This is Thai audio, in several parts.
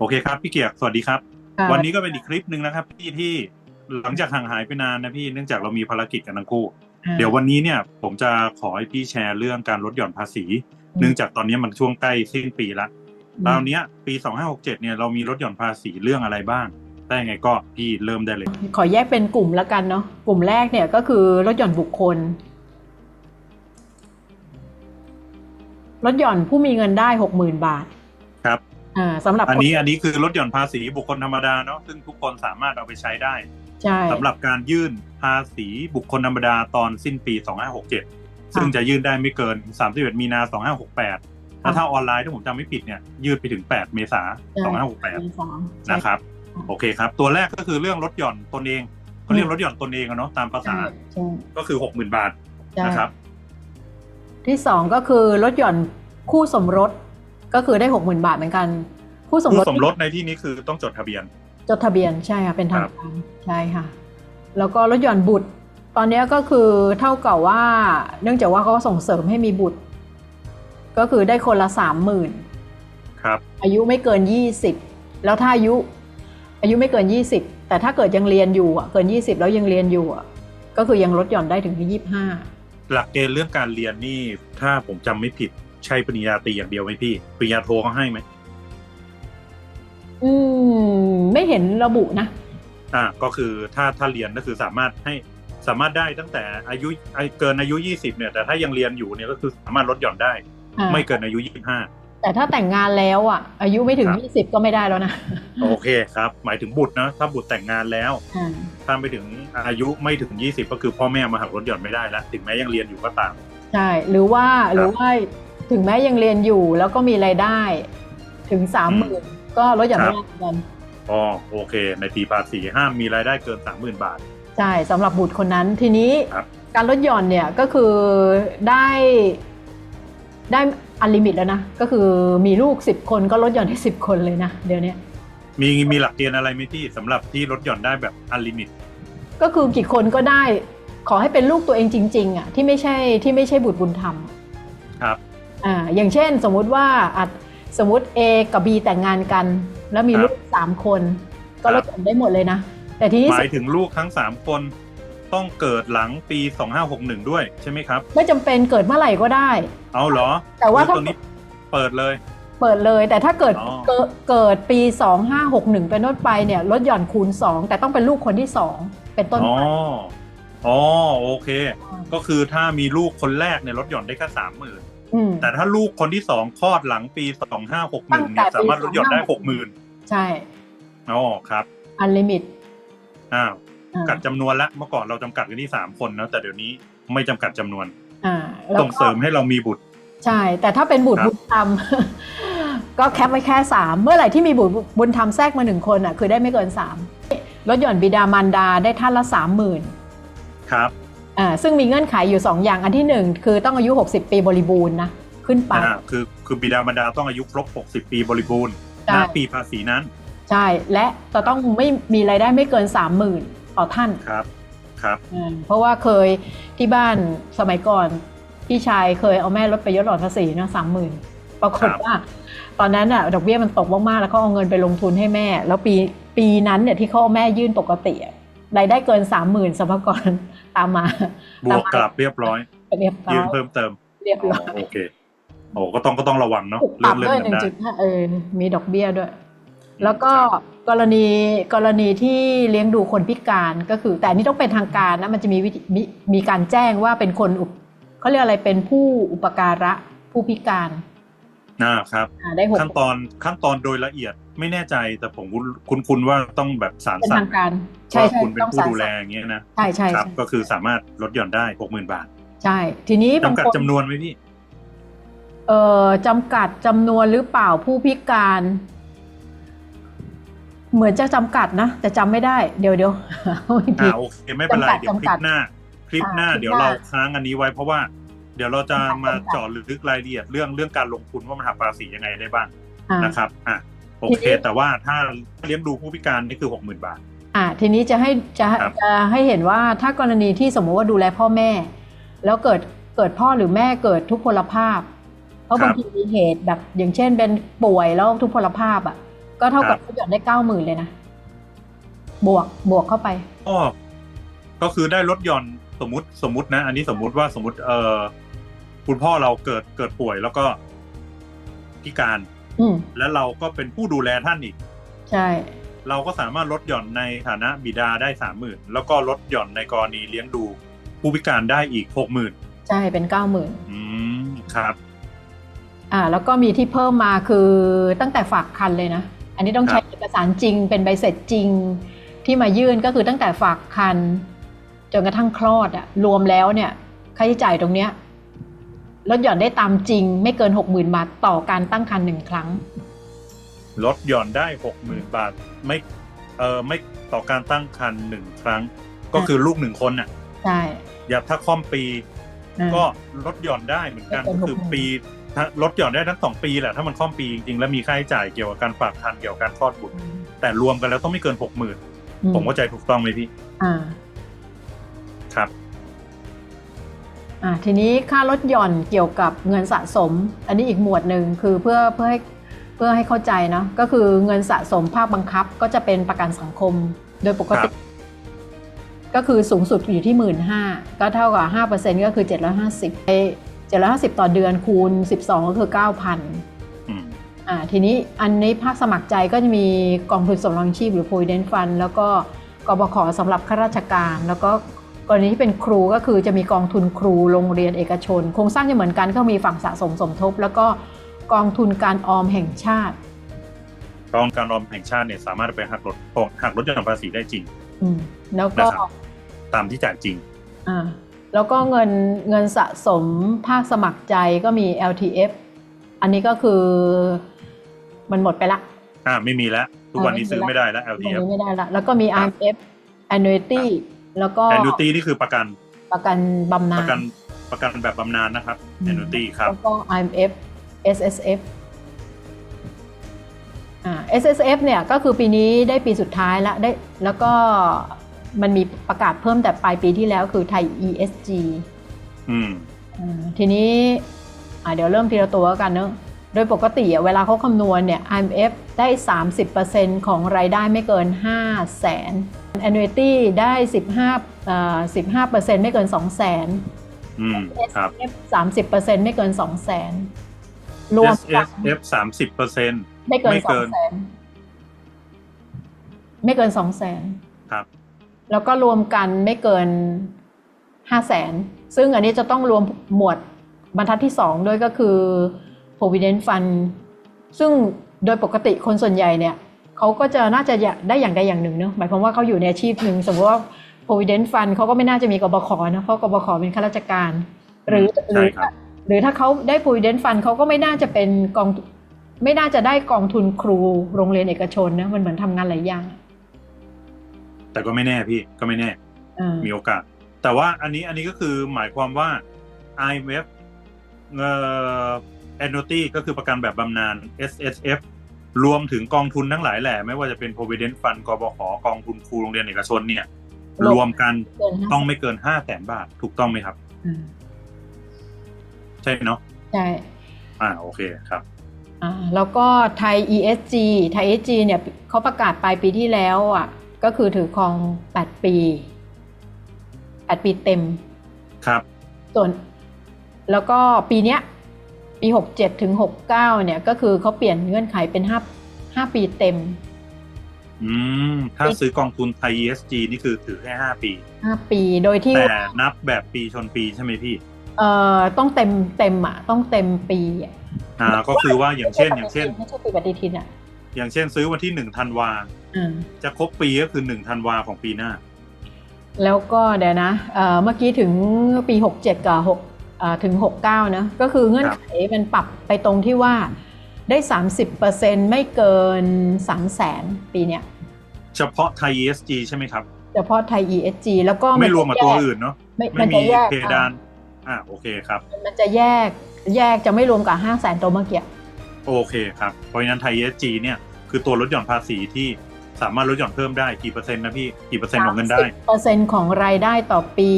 โอเคครับ พี่เกียรติสวัสดีครับค่ะวันนี้ก็เป็นอีกคลิปหนึ่งนะครับพี่ที่หลังจากห่างหายไปนานนะพี่เนื่องจากเรามีภารกิจกันทั้งคู่อ่าเดี๋ยววันนี้เนี่ยผมจะขอให้พี่แชร์เรื่องการลดหย่อนภาษีอืมเนื่องจากตอนนี้มันช่วงใกล้สิ้นปีละอืมตอนเนี้ยปี2567เนี่ยเรามีลดหย่อนภาษีเรื่องอะไรบ้างได้ไงก็พี่เริ่มได้เลย ขอแยกเป็นกลุ่มละกันเนาะกลุ่มแรกเนี่ยก็คือลดหย่อนบุคคลลดหย่อนผู้มีเงินได้หกหมื่นบาทครับอ่า สำหรับอันนี้คอันนี้คือลดหย่อนภาษีบุคคลธรรมดาเนาะซึ่งทุกคนสามารถเอาไปใช้ได้ใช่สำหรับการยื่นภาษีบุคคลธรรมดาตอนสิ้นปี 2567 ซึ่งจะยื่นได้ไม่เกิน 31 มีนา 2568แล้วถ้าออนไลน์ถ้าผมจำไม่ผิดเนี่ยยืดไปถึง 8 เมษามี2568สองนะครับค่ะโอเคครับ ตัวแรกก็คือเรื่องลดหย่อนตนเองเขาเรียกลดหย่อนตนเองอะเนาะตามภาษาใช่ใช่ก็คือ 60,000 บาทใช่นะครับ ที่สองก็คือลดหย่อนคู่สมรส ก็คือได้หกหมื่นบาทเหมือนกันคู่สมรผู้สสมรสในที่นี้คือต้องจดทะเบียน จดทะเบียนใช่ค่ะเป็นทางครับการใช่ค่ะ แล้วก็ลดหย่อนบุตร ตอนนี้ก็คือเท่ากับว่า เนื่องจากว่าเขาส่งเสริมให้มีบุตร ก็คือได้คนละสามหมื่นครับ อายุไม่เกินยี่สิบแล้วถ้าอายุ อายุไม่เกินยี่สิบแต่ถ้าเกิดยังเรียนอยู่อะเกินยี่สิบแล้วยังเรียนอยู่อะก็คือยังลดหย่อนได้ถึงที่ยี่สิบห้าหลักเกณฑ์เรื่องการเรียนนี่ถ้าผมจำไม่ผิด ใช่ปริญญาตรีอย่างเดียวไหมพี่ปริญญาโทเขาให้ไหมอืมไม่เห็นระบุนะอ่าก็คือถ้าถ้าเรียนก็คือสามารถให้สามารถได้ตั้งแต่อายุไอ้เกินอายุ20เนี่ย แต่ถ้ายังเรียนอยู่เนี่ยก็คือสามารถลดหย่อนได้อ่าไม่เกินอายุแต่ถ้าแต่งงานแล้วอะ อายุไม่ถึงครับยี่สิบก็ไม่ได้แล้วนะ25โอเคครับ หมายถึงบุตรนะ ถ้าบุตรแต่งงานแล้วอ่าถ้าไม่ถึงอายุไม่ถึง20ก็คือพ่อแม่มาหักลดหย่อนไม่ได้แล้ว ถึงแม้ยังเรียนอยู่ก็ตาม ใช่ หรือว่าหรือว่า ถึงแม้ยังเรียนอยู่แล้วก็มีรายได้ถึงสามหมื่นก็ลดหย่อนครัไม่บได้เหมือนกันอ๋อโอเค ในปีภาษีห้ามมีรายได้เกิน30,000บาท ใช่สำหรับบุตรคนนั้นทีนี้ครับ การลดหย่อนเนี่ยก็คือได้ได้อันลิมิตแล้วนะ ก็คือมีลูกสิบคนก็ลดหย่อนได้สิบคนเลยนะเดี๋ยวนี้มีมีหลักเกณฑ์อะไรไหมพี่สำหรับที่ลดหย่อนได้แบบอันลิมิต ก็คือกี่คนก็ได้ขอให้เป็นลูกตัวเองจริง ๆอะที่ไม่ใช่ที่ไม่ใช่บุตรบุญธรรม ครับ อ่าอย่างเช่นสมมุติว่าอะสมมติ A กับ B แต่งงานกัน แล้วมีครับลูกสามคน ก็ลดหย่อนได้หมดเลยนะ แต่ทีนี้หมายถึงลูกทั้ง3คนต้องเกิดหลังปี 2561 ด้วยใช่ไหมครับ ไม่จำเป็นเกิดเมื่อไหร่ก็ได้ เอาเหรอ แต่ว่าคือถ้าตัวนี้เปิดเลย เปิดเลยแต่ถ้าเกิดอ๋อเกิดเกิดปี 2561 เป็นต้นไปเนี่ยลดหย่อนคูณ 2 แต่ต้องเป็นลูกคนที่ 2 เป็นต้นอ๋อไปอ๋อโอเค ก็คือถ้ามีลูกคนแรกเนี่ยลดหย่อนได้แค่สามหมื่นอืม แต่ถ้าลูกคนที่สองคลอดหลังปีสองห้าหกหตั้นึ่งงแต่เนี่ยปีสามารถลดหย่อนได้หกหมื่นใช่อ๋อครับ อันลิมิตอ้าวกัดจำนวนละเมื่อก่อนเราจำกัดกันที่สามคนนะแต่เดี๋ยวนี้ไม่จำกัดจำนวน อ่าแล้วส่งก็เสริมให้เรามีบุตร ใช่ แต่ถ้าเป็นบุตรครับบุญธรรมก็แคปไว้แค่3เมื่อไหร่ที่มีบุตรบุญธรรมแทรกมาหนึ่งคนอะ คือได้ไม่เกิน3ลดหย่อนบิดามารดาได้ท่านละ30,000ครับอ่า ซึ่งมีเงื่อนไขอยู่ 2 อย่างอันที่ 1 คือต้องอายุ 60 ปีบริบูรณ์นะขึ้นไปอ่าคือคือบิดามารดาต้องอายุครบ 60 ปีบริบูรณ์ใช่ณปีภาษีนั้น ใช่และจะต้องไม่มีรายได้ไม่เกิน 30,000ต่อท่านครับครับอ่าเพราะว่าเคยที่บ้านสมัยก่อนพี่ชายเคยเอาแม่ลดไปยศหลอดภาษีนะสามหมื่นปรากฏครับว่า ตอนนั้นอะดอกเบี้ยมันตกมากๆแล้วเขาเอาเงินไปลงทุนให้แม่ แล้วปีปีนั้นเนี่ยที่เขาเอาแม่ยื่นปกติอะ รายได้เกินสามหมื่นสมภากรตามมาบวกกลับเรียบร้อยเรียบร้ยื่อนยเพิ่มเติม เรียบอ๋อร้อยโอเคโอ้ก็ต้องก็ต้องระวังเนาะถูกปรับเรื่ด้วยองหนึ่งเงินจุได้ดห้าเออมีดอกเบี้ยด้วย แล้วก็กรณีกรณีที่เลี้ยงดูคนพิการก็คือ แต่อันนี้ต้องเป็นทางการนะมันจะมีวิธีมีมีการแจ้งว่าเป็นคนอุปเขาเรียกอะไรเป็นผู้อุปการะผู้พิการ อ่าครับอ่าได้หกขั้นตอนขั้นตอนโดยละเอียดไม่แน่ใจแต่ผมคุ้นคุ้นๆว่าต้องแบบสารเป็นสั่ทางการใช่ว่าใช่คุณเป็นต้องผู้สารดูแลสั่งอย่างเงี้ยนะใช่ใช่ครับใช่ก็คือสามารถลดหย่อนได้หกหมื่นบาท ใช่ ทีนี้บางจำกัดคนจำนวนไหมพี่เอ่อจำกัดจำนวนหรือเปล่าผู้พิการ เหมือนจะจำกัดนะ แต่จำไม่ได้เดี๋ยวเดี๋ยวไม่ผิอ่าดโอเคไม่เป็นไรจำกัดเดี๋ยวคลิจำกัปดหน้าคลิปหน้าอ่าเดี๋ยวคลิปหน้าเราค้างอันนี้ไว้เพราะว่าเดี๋ยวเราจะมาจำกัดเจาะลึกรายละเอียดเรื่องเรื่องการลงทุนว่ามันหักภาษียังไงได้บ้างอ่านะครับอะโอทีเคนี้แต่ว่าถ้าเลี้ยงดูผู้พิการนี่คือหกหมื่นบาท อ่าทีนี้จะให้จะครับจะให้เห็นว่าถ้ากรณีที่สมมุติว่าดูแลพ่อแม่ แล้วเกิดเกิดพ่อหรือแม่เกิดทุพพลภาพ เพราะบางทีมีเหตุแบบอย่างเช่นเป็นป่วยแล้วทุพพลภาพอะ ก็เท่ากับครับลดหย่อนได้เก้าหมื่นเลยนะ บวกบวกเข้าไปก็ก็คือได้ลดหย่อนสมมติสมมตินะ อันนี้สมมุติว่าสมมติเออ คุณพ่อเราเกิดเกิดป่วยแล้วก็พิการ อืมแล้วเราก็เป็นผู้ดูแลท่านอีก ใช่ เราก็สามารถลดหย่อนในฐานะบิดาได้สามหมื่นแล้วก็ลดหย่อนในกรณีเลี้ยงดู ผู้พิการได้อีกหกหมื่นใช่เป็นเก้าหมื่นอืมครับ อ่า แล้วก็มีที่เพิ่มมาคือตั้งแต่ฝากคันเลยนะ อันนี้ต้องครับใช้เอกสารจริง เป็นใบเสร็จจริง ที่มายื่นก็คือตั้งแต่ฝากคันจนกระทั่งคลอดอะรวมแล้วเนี่ย ค่าใช้จ่ายตรงเนี้ย ลดหย่อนได้ตามจริง ไม่เกินหกหมื่นบาทต่อการตั้งครรภ์หนึ่งครั้ง ลดหย่อนได้หกหมื่นบาทไม่เออไม่ต่อการตั้งครรภ์หนึ่งครั้ง ก็คือลูกหนึ่งคนน่ะใช่อย่าถ้าค่อมปีอ่าก็ลดหย่อนได้เหมือนกันไม่ก็เกินคือหกหมื่นปีถ้าลดหย่อนได้ทั้งสองปีแหละถ้ามันค่อมปีจริงๆแล้วมีค่าใช้จ่ายเกี่ยวกับการฝากคันเกี่ยวกับการคลอดบุตรแต่รวมกันแล้วต้องไม่เกินหกหมื่นอืผมเข้าใจถูกต้องไหมพี่ อ่า ทีนี้ค่าลดหย่อนเกี่ยวกับเงินสะสม อันนี้อีกหมวดหนึ่งคือเพื่อเพื่อให้เพื่อให้เข้าใจเนาะก็คือเงินสะสมภาคบังคับก็จะเป็นประกันสังคมโดยปกครัติบก็คือสูงสุดอยู่ที่หมื่นห้าก็เท่ากับห้าเปอร์เซ็นก็คือเจ็ดร้อยห้าสิบเจ็ดร้อยห้าสิบต่อเดือนคูณสิบสองก็คือเก้าพันอืมอ่าทีนี้อันนี้ภาคสมัครใจก็จะมีกองทุนสำรองชีพหรือ provident fund แล้วก็กบขสำหรับข้าราชการ แล้วก็ กรณีที่เป็นครูก็คือจะมีกองทุนครูโรงเรียนเอกชน โครงสร้างจะเหมือนกันก็มีฝั่งสะสมสมทบ แล้วก็กองทุนการออมแห่งชาติ กองการออมแห่งชาติเนี่ยสามารถเอาไปหักลดหักลดหย่อนภาษีได้จริง อืมแล้วก็นะครับตามที่จ่ายจริงอ่าแล้วก็เงินเงินสะสมภาคสมัครใจก็มี LTF อันนี้ก็คือมันหมดไปละอ่าไม่มีแล้ว ทุกวันนี้อ่าไม่มีซื้อแล้วไม่ได้แล้วตรง LTF นี้ไม่ได้ละแล้วก็มีครับ IMF annuity แล้วก็ annuity นี่คือประกัน ประกันบำนาปญระกันประกันแบบบำนาญนะครับอืม annuity ครับแล้วก็ IMF SSF อ่า SSF เนี่ยก็คือปีนี้ได้ปีสุดท้ายแล้วได้แล้วก็มันมีประกาศเพิ่มแต่ปลายปีที่แล้วคือไทย ESG อืมอ่าทีนี้อ่าเดี๋ยวเริ่มทีละตัวแล้วกันเนอะ โดยปกติอะเวลาเขาคำนวณเนี่ย IMF ได้ 30%ของรายได้ไม่เกิน 5 0 0แสน Annuity ได้ 15เอ่อ15%ไม่เกิน 2 0 0แสน อืมครับ SSF 30%ไม่เกิน 2 0 0แสน รวมกัน SSF สามสิบเปอร์เซ็นต์ ไม่เกินไม่สอเกิงน แสน ไม่เกินสองแสน ครับ แล้วก็รวมกันไม่เกินห้าแสน ซึ่งอันนี้จะต้องรวมหมวดบรรทัดที่สองด้วยก็คือ provident fund ซึ่งโดยปกติคนส่วนใหญ่เนี่ยเขาก็จะน่าจะอยากได้อย่างใดอย่างหนึ่งเนอะหมายความว่าเขาอยู่ในอาชีพหนึ่งสมมติว่า provident fund เขาก็ไม่น่าจะมีกบขนะเพราะกบขเป็นข้าราชการ หรือหใช่รือครับหรือถ้าเขาได้ provident fund เขาก็ไม่น่าจะเป็นกองไม่น่าจะได้กองทุนครูโรงเรียนเอกชนนะมันเหมือนทำงานหลายอย่าง แต่ก็ไม่แน่พี่ก็ไม่แน่อ่ามีโอกาส แต่ว่าอันนี้อันนี้ก็คือหมายความว่า IMF เอ่อ annuity ก็คือประกันแบบบำนาญ SSF รวมถึงกองทุนทั้งหลายแหละไม่ว่าจะเป็น provident fund กบขกองทุนครูโรงเรียนเอกชนเนี่ย รวมกันเกินห้าต้องไม่เกินห้าแสนบาทถูกต้องไหมครับอ่าใช่เนาะใช่อ่าโอเคครับอ่าแล้วก็ไทย ESG ไทย ESG เนี่ยเขาประกาศปลายปีที่แล้ว อะ ก็คือถือครอง8ปี8ปีเต็ม ครับ ส่วน แล้วก็ปีเนี้ย ปี 67 ถึง 69 เนี่ย ก็คือเขาเปลี่ยนเงื่อนไขเป็น 5 5 ปีเต็ม อืม ถ้าซื้อกองทุนไทย ESG นี่คือถือแค่ห้าปี 5 ปีโดยที่แต่นับแบบปีชนปีใช่ไหมพี่ เอ่อต้องเต็มเต็มอะ ต้องเต็มปีอะอ่า ก็คือว่าอย่างเช่น อย่างเช่น ไม่ใช่ปีปฏิทินอะอย่างเช่นซื้อวันที่หนึ่งธันวา อ่า จะครบปีก็คือหนึ่งธันวาของปีหน้า แล้วแล้วก็เดี๋ยวนะเอ่อเมื่อกี้ถึงปี 67 กับ6เอ่อ ถึง 69นะก็คือเงื่อนไขมันปรับไปตรงที่ว่าได้ 30%ไม่เกิน 3 0 0แสนปีเนี้ยเฉพาะไทย ESG ใช่ไหมครับ เฉพาะไทย ESG แล้วก็ไม่รวมกับตัวจะแยอื่นเนาะไม่ไม่มันมีจะแยกเพดานอ่าโอเคครับอะมันจะแยกแยกจะไม่รวมกับ5 0 0แสนตัวเมื่อกี้โอเคครับ เพราะฉะนั้นไทย ESG เนี่ยคือตัวลดหย่อนภาษีที่สามารถลดหย่อนเพิ่มได้กี่เปอร์เซ็นต์นะพี่กี่เปอร์เซ็นต์ของเงินได้เปอร์เซ็นต์ของรายได้ต่อปี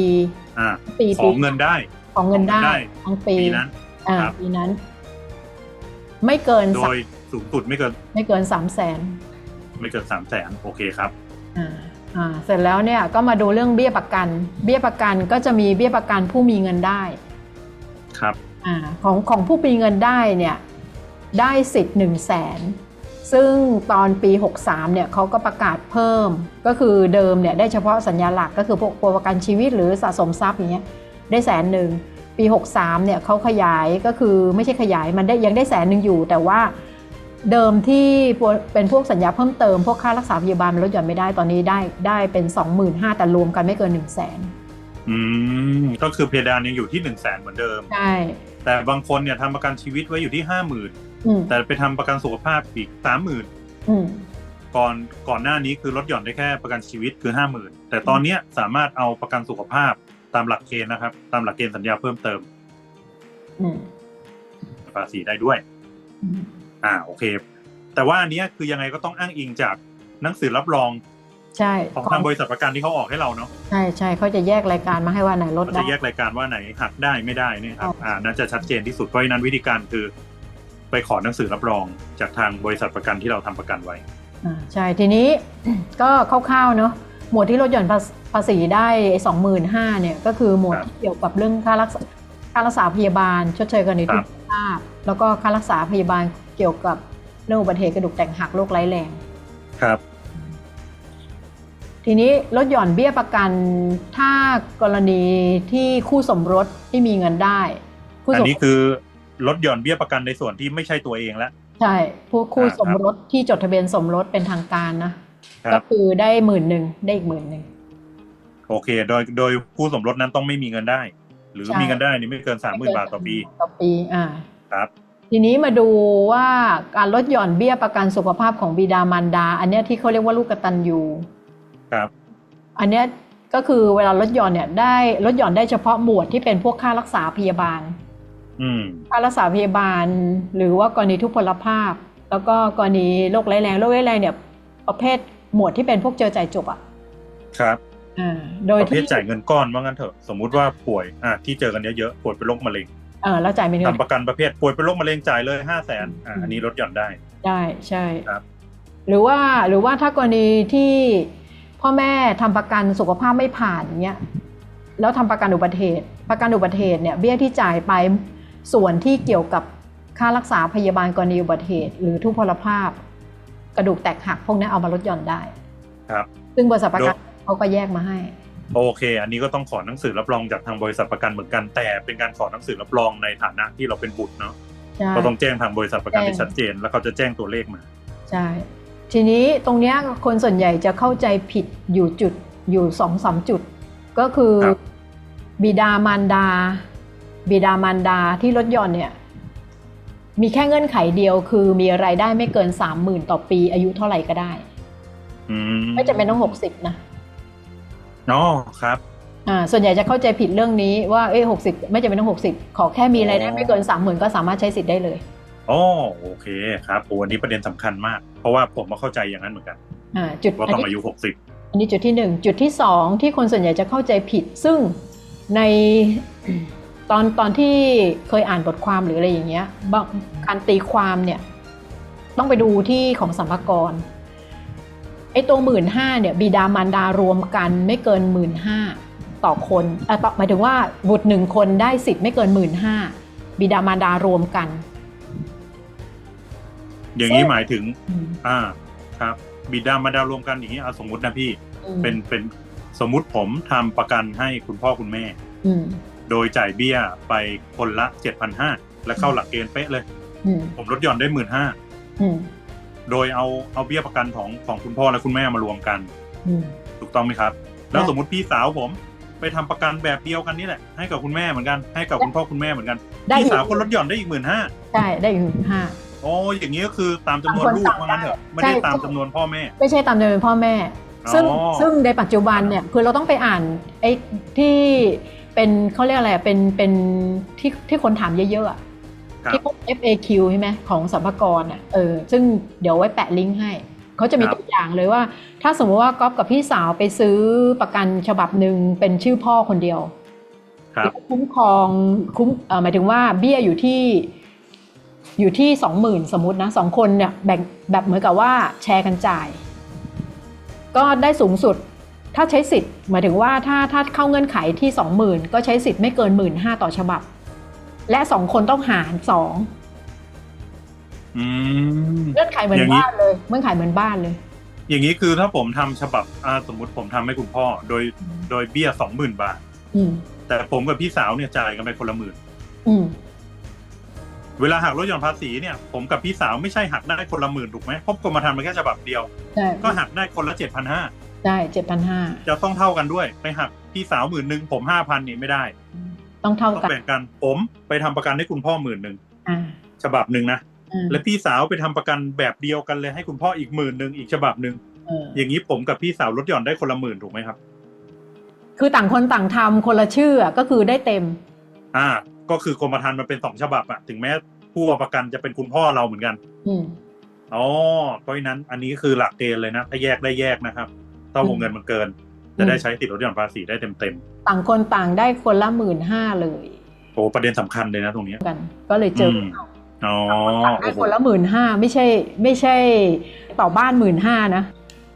อ่าปีขปีองเงินได้ ของเงินได้ได้ทั้งปีปีนั้น อ่าครับ ปีนั้น ไม่เกินโดสามยสูงสุดไม่เกินไม่เกินสามแสน ไม่เกินสามแสนโอเคครับ อ่าอ่าเสร็จแล้วเนี่ยก็มาดูเรื่องเบี้ยประกัน เบี้ยประกันก็จะมีเบี้ยประกันผู้มีเงินได้ครับอาของของผู้มีเงินได้เนี่ยได้สิทธิ์1 0 0 0 0แสนซึ่งตอนปี 63เนี่ยเขาก็ประกาศเพิ่ม ก็คือเดิมเนี่ยได้เฉพาะสัญญาหลักก็คือพวกประกันชีวิตหรือสะสมทรัพย์อย่างเงี้ย ได้แสนหนึ่งปี 63เนี่ยเขาขยายก็คือไม่ใช่ขยายมันได้ยังได้แสนหนึ่งอยู่ แต่ว่าเดิมที่เป็นพวกสัญญาเพิ่มเติม พวกค่ารักษาพยาบาลมันลดหย่อนไม่ได้ตอนนี้ได้ได้เป็น 25,000แต่รวมกันไม่เกิน 1 0 0 0 0แสนอืมก็คือเพดานยังอยู่ที่หนึ่งแสนเหมือนเดิมใช่แต่บางคนเนี่ยทำประกันชีวิตไว้อยู่ที่ห้าหมื่นอืมแต่ไปทำประกันสุขภาพอีกสามหมื่นอืมก่อนก่อนหน้านี้คือลดหย่อนได้แค่ประกันชีวิตคือห้าหมื่นแต่ตอนเนี้ยสามารถเอาประกันสุขภาพ ตามหลักเกณฑ์นะครับ ตามหลักเกณฑ์สัญญาเพิ่มเติมอืมภาษีได้ด้วยอืมอ่า โอเค แต่ว่าอันเนี้ยคือยังไงก็ต้องอ้างอิงจากหนังสือรับรอง ใช่ ของทางบริษัทประกันที่เขาออกให้เราเนาะ ใช่ใช่เขาจะแยกรายการมาให้ว่าไหนลดเขาได้จะแยกรายการว่าไหนหักได้ไม่ได้เนี่ยครับอ๋ออ่อ่าน่าจะชัดเจนที่สุด เพราะฉะนั้นวิธีการคือ ไปขอหนังสือรับรองจากทางบริษัทประกันที่เราทำประกันไว้ อ่า ใช่ ทีนี้ก็คร่าวๆเนาะ หมวดที่ลดหย่อนภาษภาษีได้สองหมื่นห้าเนี่ยก็คือหมวดครับที่เกี่ยวกับเรื่องค่ารักษาค่ารักษาพยาบาล ชดเชยกรณีครัทุบพภาพ แล้วก็ค่ารักษาพยาบาลเกี่ยวกับเรื่องอุบัติเหตุกระดูกแตกหักโรคร้ายแรงครับ ทีนี้ลดหย่อนเบี้ยประกันถ้ากรณีที่คู่สมรสที่มีเงินได้คู่อันสมนี้คือลดหย่อนเบี้ยประกันในส่วนที่ไม่ใช่ตัวเองแล้วใช่ผู้คู่อ่าสมรสที่จดทะเบียนสมรสเป็นทางการนะครั ก็บคือได้หมื่นหนึ่งได้อีกหมื่นหนึ่งโอเค โดยโดยคู่สมรสนั้นต้องไม่มีเงินได้ หรือใช่มีเงินได้นี่ไม่เกินสามหมื่นบาทต่อปี ต่อปี อ่าครับ ทีนี้มาดูว่าการลดหย่อนเบี้ยประกันสุขภาพของบิดามารดา อันเนี้ยที่เขาเรียกว่าลูกกตัญญูครับ อันเนี้ยก็คือเวลาลดหย่อนเนี่ยได้ลดหย่อนได้เฉพาะหมวดที่เป็นพวกค่ารักษาพยาบาลอืมค่ารักษาพยาบาล หรือว่ากรณีทุพพลภาพ แล้วก็กรณีโรคร้ายแรงโรคร้ายแรงเนี่ย ประเภทหมวดที่เป็นพวกเจอจ่ายจบอะครับอ่าโดยประเภทที่จ่ายเงินก้อนว่างั้นเถอะสมมุติว่าป่วยอะที่เจอกันเยอะๆป่วยเป็นโรคมะเร็งเออแล้วจ่ายเป็นเงินทำประกันประเภทป่วยเป็นโรคมะเร็งจ่ายเลยห้าแสนอะอันนี้ลดหย่อนได้ ได้ใช่ครับ หรือว่าหรือว่าถ้ากรณีที่พ่อแม่ทำประกันสุขภาพไม่ผ่านอย่างเงี้ยแล้วทำประกันอุบัติเหตุ ประกันอุบัติเหตุเนี่ยเบี้ยที่จ่ายไปส่วนที่เกี่ยวกับค่ารักษาพยาบาลกรณีอุบัติเหตุ หรือทุพพลภาพ กระดูกแตกหักพวกนี้เอามาลดหย่อนได้ ครับ ซึ่งบริษัทประกันเขาก็แยกมาให้ โอเค อันนี้ก็ต้องขอหนังสือรับรองจากทางบริษัทประกันเหมือนกันแต่เป็นการขอหนังสือรับรองในฐานะที่เราเป็นบุตรเนาะใช่ก็ต้องแจ้งทางบริษัทประกันแจ้งที่ชัดเจน แล้วเขาจะแจ้งตัวเลขมา ใช่ ทีนี้ตรงเนี้ยคนส่วนใหญ่จะเข้าใจผิดอยู่จุดอยู่สองสามจุด ก็คือครับบิดามารดา บิดามารดาที่ลดหย่อนเนี่ย มีแค่เงื่อนไขเดียวคือมีรายได้ไม่เกินสามหมื่นต่อปีอายุเท่าไหร่ก็ได้อืมไม่จำเป็นต้องหกสิบนะอ๋อครับ อ่า ส่วนใหญ่จะเข้าใจผิดเรื่องนี้ว่าเอ้หกสิบไม่จำเป็นต้องหกสิบขอแค่มีรายได้ไม่เกินสามหมื่นก็สามารถใช้สิทธิ์ได้เลยอ๋อโอเคครับโอ้อันนี้ประเด็นสำคัญมาก เพราะว่าผมมาเข้าใจอย่างนั้นเหมือนกัน อ่า จุดว่าอันต้องนี้อายุหกสิบอันนี้จุดที่หนึ่งจุดที่สองที่คนส่วนใหญ่จะเข้าใจผิด ซึ่งใน ตอนตอนที่เคยอ่านบทความหรืออะไรอย่างเงี้ยบางการตีความเนี่ย ต้องไปดูที่ของสัมภากรไอ้ตัวหมื่นห้าเนี่ยบิดามารดารวมกันไม่เกินหมื่นห้าต่อคนเอ่อต่อหมายถึงว่าบุตรหนึ่งคนได้สิทธิ์ไม่เกินหมื่นห้าบิดามารดารวมกัน อย่างนี้หมายถึงอืมอ่าครับ บิดามารดารวมกันอย่างนี้เอาสมมตินะพี่อืมเป็นเป็นสมมุติผมทำประกันให้คุณพ่อคุณแม่ อืม โดยจ่ายเบี้ยไปคนละเจ็ดพันห้าและเข้าหลักเกณฑ์เป๊ะเลยอืมผมลดหย่อนได้หมื่นห้าอืมโดยเอาเอาเบี้ยประกันของของคุณพ่อและคุณแม่มารวมกันอืมถูกต้องไหมครับ แล้วใช่สมมติพี่สาวผม ไปทำประกันแบบเดียวกันนี่แหละให้กับคุณแม่เหมือนกันให้กับคุณพ่อคุณแม่เหมือนกันได้พี่อีกสาวก็ลดหย่อนได้อีกหมื่นห้าใช่ได้อีกหมื่นห้าโอ้อย่างนี้ก็คือตามจำนวนต่างคนลูกต่างว่างั้นเถอะได้ไม่ได้ใช่ตามจำนวนพ่อแม่ ไม่ใช่ตามจำนวนพ่อแม่ ซึ่งอ๋อซึ่งในปัจจุบันเนี่ยคือเราต้องไปอ่านไอ้ที่ เป็นเขาเรียกอะไรอะเป็นเป็นที่ที่คนถามเยอะๆอะครับที่พวก FAQ ใช่ไหมของสัมภากระอะเออซึ่งเดี๋ยวไว้แปะลิงก์ให้เขาจะมีครับตัวอย่างเลยว่า ถ้าสมมติว่าก๊อฟกับพี่สาวไปซื้อประกันฉบับหนึ่งเป็นชื่อพ่อคนเดียวครับคุ้มครองคุ้มเอ่อหมายถึงว่าเบี้ยอยู่ที่อยู่ที่สองหมื่นสมมตินะสองคนเนี่ยแบ่งแบบเหมือนกับว่าแชร์กันจ่าย ก็ได้สูงสุด ถ้าใช้สิทธิ์หมายถึงว่าถ้าถ้าเข้าเงื่อนไขที่สองหมื่นก็ใช้สิทธิ์ไม่เกินหมื่นห้าต่อฉบับ และสองคนต้องหารสองอืมเงื่อนไขเหมือนอย่างนี้บ้านเลยเงื่อนไขเหมือนบ้านเลย อย่างนี้คือถ้าผมทำฉบับอ่าสมมติผมทำให้คุณพ่อ โดยโดยเบี้ยสองหมื่นบาทอืมแต่ผมกับพี่สาวเนี่ยจ่ายกันไปคนละหมื่นอืมเวลาหักลดหย่อนภาษีเนี่ยผมกับพี่สาวไม่ใช่หักได้คนละหมื่นถูกไหมเพราะกรมธรรม์มันแค่ฉบับเดียวใช่ก็หักได้คนละเจ็ดพันห้า ได้เจ็ดพันห้าจะต้องเท่ากันด้วย ไปหักพี่สาวหมื่นหนึ่งผมห้าพันนี่ไม่ได้ ต้องเท่าต้องกันแบ่งกัน ผมไปทำประกันให้คุณพ่อหมื่นหนึ่งอ่าฉบับหนึ่งนะอ่าและพี่สาวไปทำประกันแบบเดียวกันเลยให้คุณพ่ออีกหมื่นหนึ่งอีกฉบับหนึ่งเอออย่างนี้ผมกับพี่สาวลดหย่อนได้คนละหมื่นถูกไหมครับ คือต่างคนต่างทำคนละชื่ออะก็คือได้เต็ม อ่า ก็คือกรมธรรม์มันเป็นสองฉบับอะถึงแม้ผู้เอาประกันจะเป็นคุณพ่อเราเหมือนกัน อืมอ๋อเพราะฉะนั้นอันนี้คือหลักเกณฑ์เลยนะ ถ้าแยกได้แยกนะครับ ถ้าวงเงินมันเกิน จะได้ใช้สิทธิลดหย่อนภาษีได้เต็มต่างคนต่างได้คนละหมื่นห้าเลยๆโอ้ประเด็นสำคัญเลยนะตรงเนี้ยกัน ก็เลยเจออมอ๋อต่างได้โอ้โหคนละหมื่นห้าไม่ใช่ไม่ใช่ต่อบ้านหมื่นห้านะ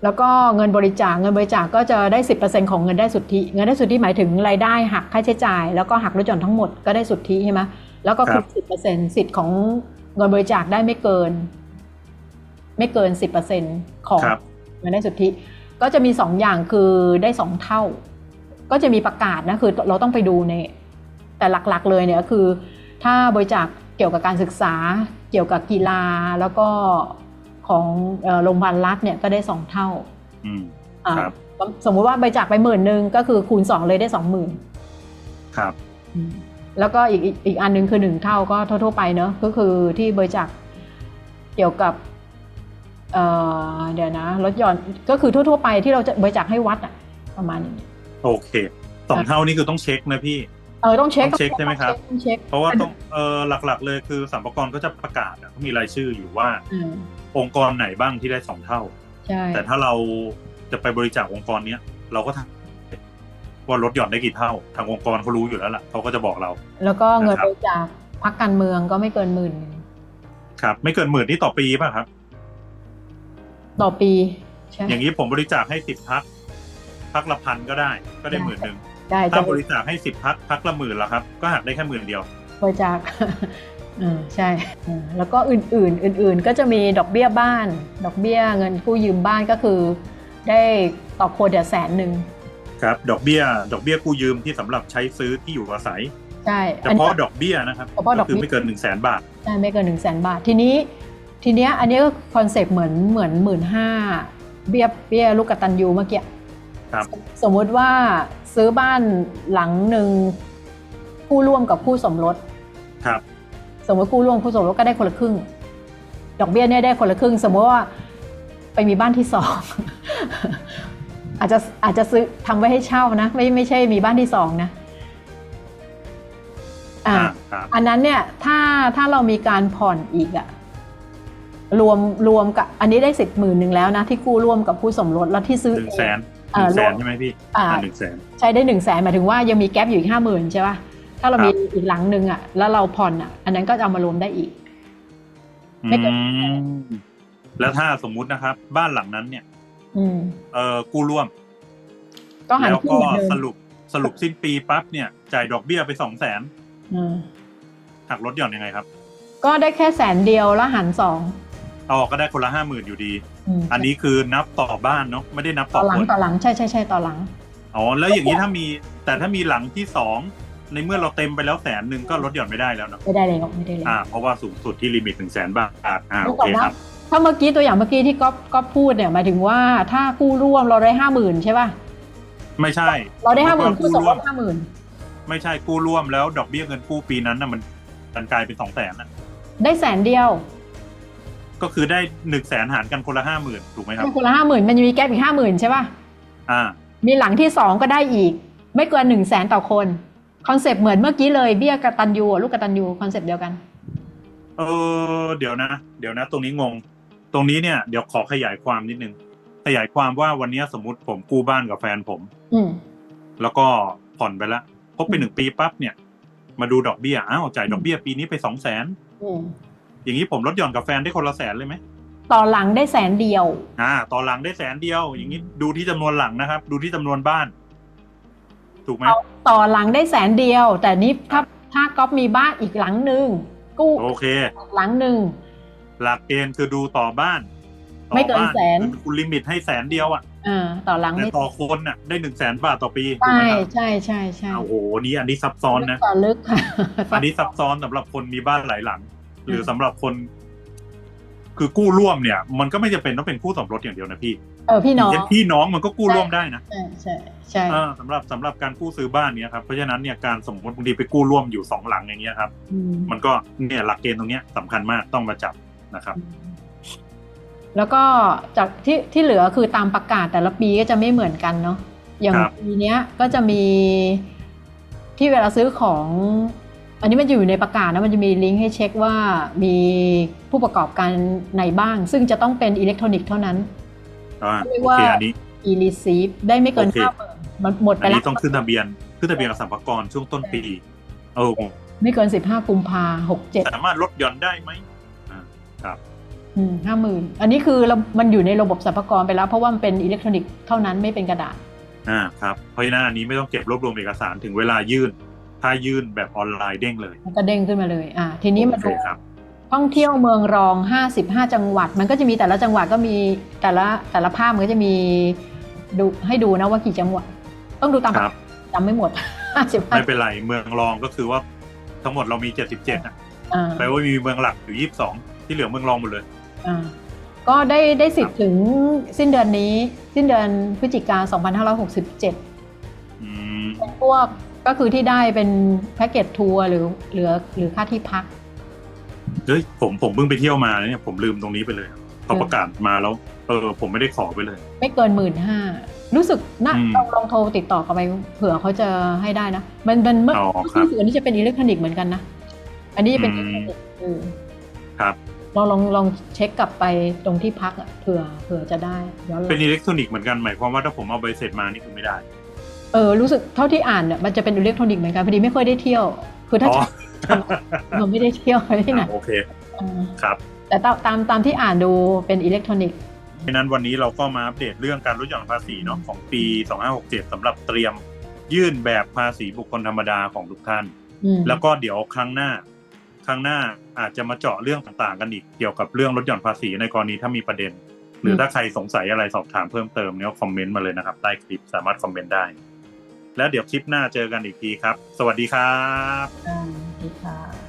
แล้วก็เงินบริจาคเงินบริจาคก็จะได้สิบเปอร์เซ็นของเงินได้สุทธิ เงินได้สุทธิหมายถึงรายได้หักค่าใช้จ่าย แล้วก็หักลดหย่อนทั้งหมดก็ได้สุทธิใช่ไหมแล้วก็คือสิบเปอร์เซ็นสิทธิ์ของเงินบริจาคได้ไม่เกิน ไม่เกินสิบเปอร์เซ็นของครับเงินได้สุทธิ ก็จะมีสองอย่างคือได้สองเท่า ก็จะมีประกาศนะคือเราต้องไปดูในแต่หลักๆเลยเนี่ยก็คือ ถ้าบริจาคเกี่ยวกับการศึกษา เกี่ยวกับกีฬาแล้วก็ของเอ่อโรงพยาบาลรัฐเนี่ยก็ได้สองเท่าอืมอ่าครับสมมุติว่าบริจาคไปหมื่นหนึ่งก็คือคูณสองเลยได้สองหมื่นครับแล้วก็อีกอีกอีกอันหนึงคือหนึ่งเท่าก็ทั่วๆไปเนอะก็คือที่บริจาคเกี่ยวกับ เอ่อเดี๋ยวนะลดหย่อนก็คือทั่ว ๆ ไปที่เราจะบริจาคให้วัดอะประมาณนี้โอเคสองเท่านี่คือต้องเช็คนะพี่เออต้องเช็คต้องเช็คใช่ไหมครับต้องเช็คเพราะว่าต้องเออหลักๆ เลยคือสัมภากระก็จะประกาศอะเขามีรายชื่ออยู่ว่าอืมองค์กรไหนบ้างที่ได้สองเท่าใช่แต่ถ้าเราจะไปบริจาคองค์กรเนี้ยเราก็ทำว่าลดหย่อนได้กี่เท่า ทางองค์กรเขารู้อยู่แล้วล่ะเขาก็จะบอกเรา แล้วก็เงินนะครับบริจาคพักการเมืองก็ไม่เกินหมื่นหนึ่งครับ ไม่เกินหมื่นนี่ต่อปีป่ะครับ ต่อปี ใช่อย่างนี้ผมบริจาคให้สิบพักพักละพันก็ได้ ก็ได้หมื่นหนึ่งได้จะถ้าบริจาคให้สิบพักพักละหมื่นละครับ ก็หักได้แค่หมื่นเดียวบริจาคอืมใช่อืมแล้วก็อื่นๆ อื่น ๆ ก็จะมีดอกเบี้ยบ้าน ดอกเบี้ยเงินกู้ยืมบ้านก็คือ ได้ต่อคนเดียวแสนหนึ่งครับดอกเบี้ย ดอกเบี้ยกู้ยืมที่สำหรับใช้ซื้อที่อยู่อาศัยใช่เฉพาะดอกเบี้ยนะครับเฉพาะดก็อกคือเบี้ยไม่เกินหนึ่งแสนบาทใช่ไม่เกินหนึ่งแสนบาททีนี้ ทีเนี้ยอันนี้ก็คอนเซปต์เหมือนเหมือนหมื่นห้าเบี้ยเบี้ยลูกกตันยูเมื่อกี้ครับสมมุติว่าซื้อบ้านหลังหนึ่งคู่ร่วมกับคู่สมรสครับ สมมติคู่ร่วมคู่สมรสก็ได้คนละครึ่ง ดอกเบี้ยเนี่ยได้คนละครึ่ง สมมติว่าไปมีบ้านที่สองอาจจะอาจจะซื้อทำไว้ให้เช่านะ ไม่ไม่ใช่มีบ้านที่สองนะอ่าอ่าครับอันนั้นเนี่ยถ้าถ้าเรามีการผ่อนอีกอะ รวมรวมกับอันนี้ได้สิบหมื่นหนึ่งแล้วนะ ที่กู้ร่วมกับคู่สมรสแล้วที่ซื้อหนึ่งแสนหเอ่อนึ่งแสนรวมใช่ไหมพี่อ่าหนึ่งแสนใช้ได้หนึ่งแสนหมายถึงว่ายังมีแก๊ปอยู่อีกห้าหมื่นใช่ป่ะถ้าเรามีครับอีกหลังหนึ่งอะแล้วเราผ่อนอะอันนั้นก็จะเอามารวมได้อีกไม่เกินอืมแล้วถ้าสมมุตินะครับ บ้านหลังนั้นเนี่ยอืมเออกู้ร่วมก็หันแล้วครึ่งก็เหมือนเดิมสรุปสรุปสิ้นปีปั๊บเนี่ยจ่ายดอกเบี้ยไปสองแสนอืมหักลดหย่อนยังไงครับ ก็ได้แค่แสนเดียวแล้วหันสอง เอาออกก็ได้คนละห้าหมื่นอยู่ดี มอันนี้คือนับต่อบ้านเนาะไม่ได้นับต่ต่ออหลัคงนต่อหลังใช่ใช่ใช่ต่อหลัง อ๋อแล้วอย่างนี้ถ้ามีแต่ถ้ามีหลังที่สองในเมื่อเราเต็มไปแล้วแสนหนึ่งก็ลดหย่อนไม่ได้แล้วเนาะไม่ได้เลยไม่ได้เลย อ่า เพราะว่าสูงสุดที่ลิมิตหนึ่งแสนบาทอ่านึโอกออเคกคว่ารับ ถ้าเมื่อกี้ตัวอย่างเมื่อกี้ที่ก๊อฟก๊อฟพูดเนี่ยหมายถึงว่าถ้ากู้ร่วมเราได้ห้าหมื่นใช่ป่ะไม่ใช่ เราได้ห้าหมื่นกู้กู้สมรร่วสมห้าหมื่นไม่ใช่กู้ร่วมแล้วดอกเบี้ยเงินกู้ปีนั้นน่ะมันมันกลายเป็นสองแสนนะได้แสนเดียว ก็คือได้หนึ่งแสนหารกันคนละห้าหมื่นถูกไหมครับคนละห้าหมื่นมันยังมีแก๊ปอีกห้าหมื่นใช่ป่ะอ่า มีหลังที่สองก็ได้อีก ไม่เกินหนึ่งแสนต่อคนคอนเซปต์เหมือนเมื่อกี้เลยเบี้ยกตันยูอะลูกกตันยูคอนเซปต์เดียวกันเออเดี๋ยวนะ เดี๋ยวนะ ตรงนี้งง ตรงนี้เนี่ยเดี๋ยวขอขยายความนิดนึงขยายความว่าวันนี้สมมติผมกู้บ้านกับแฟนผม อืมแล้วก็ผ่อนไปละครบไปหนึ่งปีปั๊บเนี่ย มาดูดอกเบี้ยอ้าวจ่ายดอกเบี้ยปีนี้ไปสองแสน อืมอย่างนี้ผมลดหย่อนกับแฟนได้คนละแสนเลยไหมต่อหลังได้แสนเดียว อ่าต่อหลังได้แสนเดียว อย่างนี้ดูที่จำนวนหลังนะครับ ดูที่จำนวนบ้าน ถูกไหมเอาต่อหลังได้แสนเดียว แต่นี่ถ้าถ้าก๊อฟมีบ้านอีกหลังหนึ่งกู้โอเค หลังหนึ่งหลักเกณฑ์คือดูต่อบ้านต่อไม่เกินบ้าแสนคือคุณลิมิตให้แสนเดียวอะอ่าต่อหลังแต่ไม่ต่อคนน่ะ ได้หนึ่งแสนบาทต่อปีถูกใช่ไหมครับใช่ใช่ใช่อ่าโอ้โหนี่อันนี้ซับซ้อนนะต่อลึกค่ะอันนี้ซับซ้อนสำหรับคนมีบ้านหลายหลัง หรือสำหรับคน คือกู้ร่วมเนี่ย มันก็ไม่จำเป็นต้องเป็นคู่สมรสอย่างเดียวนะพี่เออพี่น้องย่างเช่นพี่น้องมันก็กู้ร่วมได้นะใช่ใช่ใช่อ่าสำหรับสำหรับการกู้ซื้อบ้านเนี่ยครับเพราะฉะนั้นเนี่ยการสมมติบางทีไปกู้ร่วมอยู่สองหลังอย่างเงี้ยครับอืมมันก็เนี่ยหลักเกณฑ์ตรงเนี้ยสำคัญมากต้องมาจับนะครับ แล้วก็จากที่ที่เหลือคือตามประกาศแต่ละปีก็จะไม่เหมือนกันเนาะอย่างครับปีเนี้ยก็จะมีที่เวลาซื้อของ อันนี้มันจะอยู่ในประกาศนะมันจะมีลิงก์ให้เช็คว่ามีผู้ประกอบการไหนบ้าง ซึ่งจะต้องเป็นอิเล็กทรอนิกส์เท่านั้นอ่าเรียกโอว่า เคอันนี้ e-receive ได้ไม่เกินโอเค ห้าหมื่นมันหมดไปอันแล้วนี้ต้องขึ้นทะเบียน ขึ้นทะเบียนกับสรรพากรช่วงต้นปีเออไม่เกินสิบห้ากุมภาหกเจ็ดสามารถลดหย่อนได้ไหมอ่าครับห้าหมื่นอันนี้คือเรามันอยู่ในระบบสรรพากรไปแล้ว เพราะว่ามันเป็นอิเล็กทรอนิกส์เท่านั้นไม่เป็นกระดาษ อ่าครับเพราะฉะนั้นอันนี้ไม่ต้องเก็บรวบรวมเอกสารถึงเวลายื่น ถ้ายื่นแบบออนไลน์เด้งเลยมันก็เด้งขึ้นมาเลย อ่า ทีนี้มาโอเคดูครับท่องเที่ยวเมืองรอง 55 จังหวัด มันก็จะมีแต่ละจังหวัดก็มีแต่ละแต่ละภาพมันก็จะมีดูให้ดูนะว่ากี่จังหวัด ต้องดูตามครับจำไม่หมด 55 ไม่เป็นไร เมืองรองก็คือว่าทั้งหมดเรามี 77อะอ่าแปลว่ามีเมืองหลักอยู่ 22 ที่เหลือเมืองรองหมดเลยอ่าก็ได้ได้สิทธิ์ถึงสิ้นเดือนนี้ สิ้นเดือนพฤศจิกา2567อืมเป็นพวก ก็คือที่ได้เป็นแพ็กเกจทัวร์หรือหรือหรือค่าที่พัก เฮ้ยผมผมเพิ่งไปเที่ยวมาเนี่ยผมลืมตรงนี้ไปเลยเขาประกาศมาแล้วเออผมไม่ได้ขอไปเลย ไม่เกินหมื่นห้ารู้สึกนะอืมลองลองโทรติดต่อกลับไปเผื่อเขาจะให้ได้นะ มันมันเมื่ออ๋อครับรู้สึกอันนี้จะเป็นอิเล็กทรอนิกส์เหมือนกันนะ อันนี้จะเป็นอือิมเล็กทรอนิกส์เออครับลองลองลองเช็คกลับไปตรงที่พักอะเผื่อเผื่อจะได้ย้อนหลังเป็นอิเล็กทรอนิกส์เหมือนกันหมายความว่าถ้าผมเอาใบเสร็จมานี่คือไม่ได้ เออรู้สึกเท่าที่อ่านเนี่ยมันจะเป็นอิเล็กทรอนิกส์เหมือนกันพอดีไม่ค่อยได้เที่ยว คือถ้าอ๋อเราไม่ได้เที่ยวไปที่ไหนอ่าโอเคเออครับ แต่ตามตามตามที่อ่านดูเป็นอิเล็กทรอนิกส์เพราะฉะนั้นวันนี้เราก็มาอัปเดตเรื่องการลดหย่อนภาษีเนาะของปี 2567สำหรับเตรียมยื่นแบบภาษีบุคคลธรรมดาของทุกท่านอืมแล้วก็เดี๋ยวครั้งหน้า ครั้งหน้าอาจจะมาเจาะเรื่องต่างๆ กันอีกเกี่ยวกับเรื่องลดหย่อนภาษีในกรณีถ้ามีประเด็น หรือถ้าใครสงสัยอะไรสอบถามเพิ่มเติมเนี่ยก็คอมเมนต์มาเลยนะครับใต้คลิปสามารถคอมเมนต์ได้ แล้วเดี๋ยวคลิปหน้าเจอกันอีกทีครับ สวัสดีครับสวัสดีค่ะ